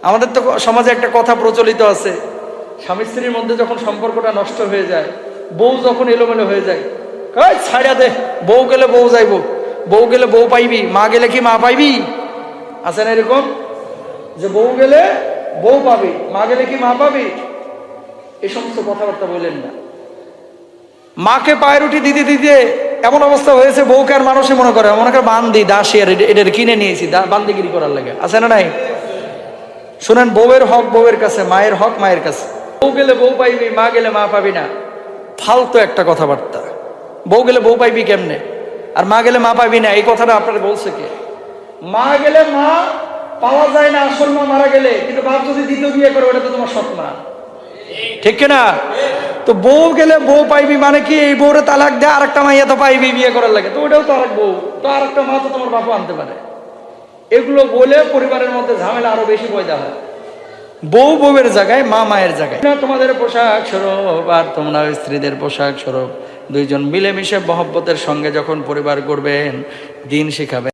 আমাদের তো সমাজে একটা কথা প্রচলিত আছে, স্বামী স্ত্রীর মধ্যে যখন সম্পর্কটা নষ্ট হয়ে যায়, বউ যখন এলোমেলো হয়ে যায় ছাড়া দে, বউ গেলে বউ যাইব, বউ গেলে বউ পাইবি, মা গেলে কি মা পাইবি? আছে না এরকম? যে বউ গেলে বউ পাবি, মা গেলে কি মা পাবি? এই সমস্ত কথাবার্তা বললেন না। মাকে পায়ের উঠি দিতে দিতে এমন অবস্থা হয়েছে, বউকে আর মানুষই মনে করে মনে করে, বান্দি, দাসী, আর এটা- এটার কিনে নিয়েছি বান্দিগিরি করার লাগে। আছে না নাই? শুনেন, বউয়ের হক বউয়ের কাছে, মায়ের হক মায়ের কাছে। বউ গেলে বউ পাইবি, মা গেলে মা পাবি না। ফালতু একটা কথাবার্তা। বউ গেলে বউ পাইবি কেমনে? আর মা গেলে মা পাবি না, এই কথাটা আপনার বলছে কে? মা গেলে মা পাওয়া যায় না, আসল মা মারা গেলে। কিন্তু বাপ যদি দ্বিতীয় বিয়ে করে, ওটা তো তোমার সৎ মা। ঠিক না তো বউ গেলে বউ পাইবি মানে কি, এই বউরে তালাক দেয় আরেকটা মাইয়া তো পাইবি বিয়ে করার লাগে? তো ওটাও তো আরেক বউ। তো আরেকটা মা তো তোমার বাপও আনতে পারে। এগুলো বলে পরিবারের মধ্যে ঝামেলা আরও বেশি পয়দা হয়। বউ বউয়ের জায়গায় মা মায়ের জায়গায়। না তোমাদের পোশাক স্বরূপ আর তোমরা স্ত্রীদের পোশাক স্বরূপ দুইজন মিলেমিশে মহব্বতের সঙ্গে যখন পরিবার করবেন দিন শিখাবেন।